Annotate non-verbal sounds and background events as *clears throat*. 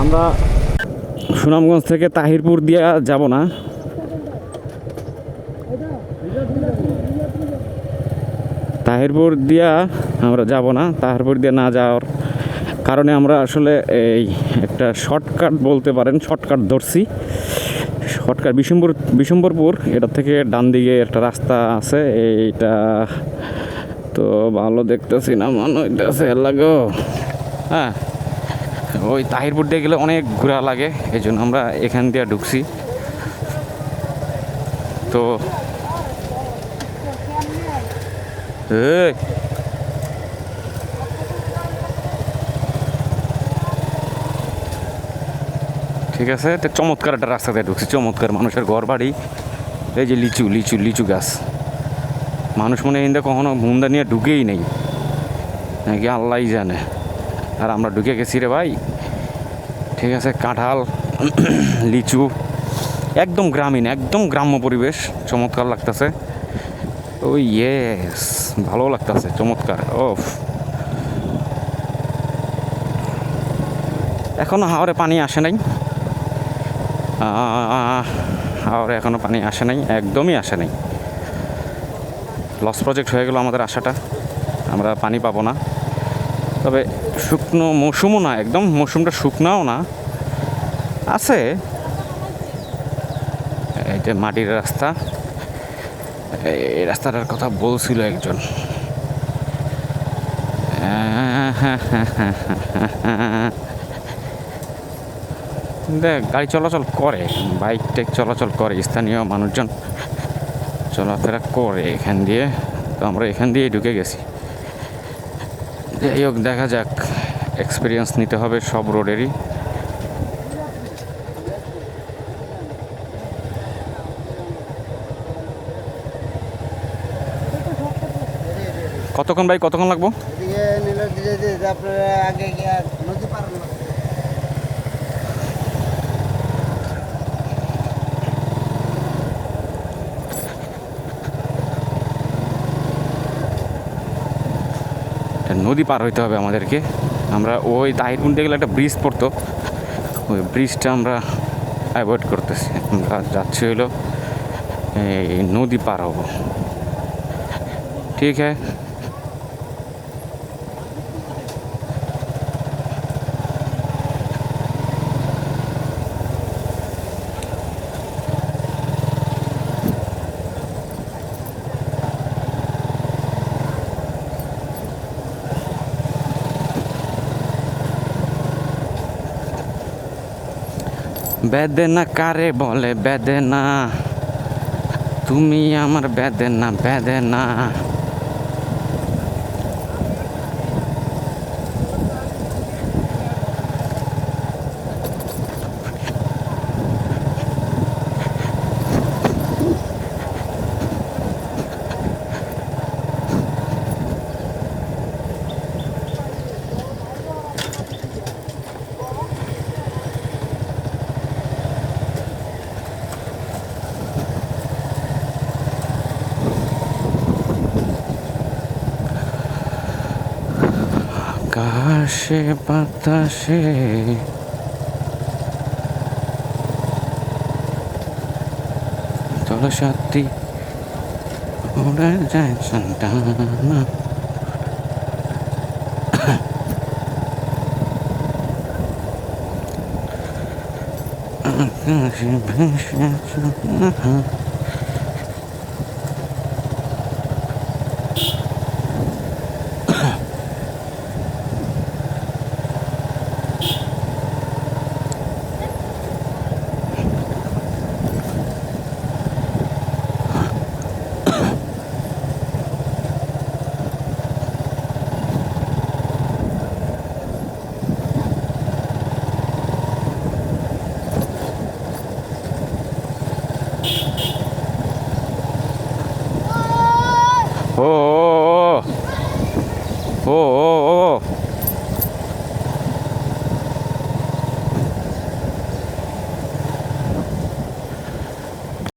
আমরা সুনামগঞ্জ থেকে তাহিরপুর দিয়ে যাব না। তাহিরপুর দিয়া আমরা যাব না। তাহিরপুর দিয়ে না যাওয়ার কারণে আমরা আসলে এই একটা শর্টকাট বলতে পারেন, শর্টকাট ধরছি। শর্টকাট বিশম্বর বিশম্বরপুর, এটা থেকে ডান দিকে একটা রাস্তা আছে, এইটা তো ভালো দেখতেছি না, মনে হইতেছে লাগো হ্যাঁ। ওই তাহিরপুর দিয়ে গেলে অনেক ঘোরা লাগে, এই জন্য আমরা এখান দিয়ে ঢুকছি। তো ঠিক আছে তো চমৎকার একটা রাস্তাতে ঢুকছি, চমৎকার মানুষের ঘর বাড়ি। এই যে লিচু লিচু লিচু গাছ। মানুষ মনে হয় কখনো মুন্দা নিয়ে ঢুকেই নেই। নাকি আল্লাহ জানে। আর আমরা ঢুকে গেছি রে ভাই। ঠিক আছে, কাঁঠাল, *clears throat* লিচু, একদম গ্রামীণ, একদম গ্রাম্য পরিবেশ, চমৎকার লাগতেছে। ও ইয়েস ভালো লাগতেছে, চমৎকার ওফ এখনও হাওড়ে পানি আসে নাই। হাওড়ে এখনও পানি আসে নাই, একদমই আসে নাই। লস প্রজেক্ট হয়ে গেল আমাদের আশাটা। আমরা পানি পাবো না। তবে শুকনো মৌসুমও না, একদম মৌসুমটা শুকনাও না। আছে। এই যে মাটির রাস্তা। এই রাস্তাটার কথা বলছিল একজন। দেখ, গাড়ি চলাচল করে, বাইক টেক চলাচল করে, স্থানীয় মানুষজন চলাফেরা করে এখান দিয়ে। তো আমরা এখান দিয়ে ঢুকে গেছি। যাই হোক দেখা যাক। এক্সপিরিয়েন্স নিতে হবে সব রোডেরই কতক্ষণ ভাই, কতক্ষণ লাগবো? আপনারা আগে নদী পার হইতে হবে আমাদেরকে। আমরা ওই তাহিরপুর গেলে একটা ব্রিজ পড়তো। ওই ব্রিজটা আমরা অ্যাভয়েড করতেছি। আমরা যাচ্ছি হলো এই নদী পার হব। ঠিক হ্যাঁ বেদনা কারে বলে বেদনা? তুমি আমার বেদনা বেদনা। আকাশে বাতাসে। জলসাথী উড়ে যায় সন্তানা। আকাশে ভেসে 오오오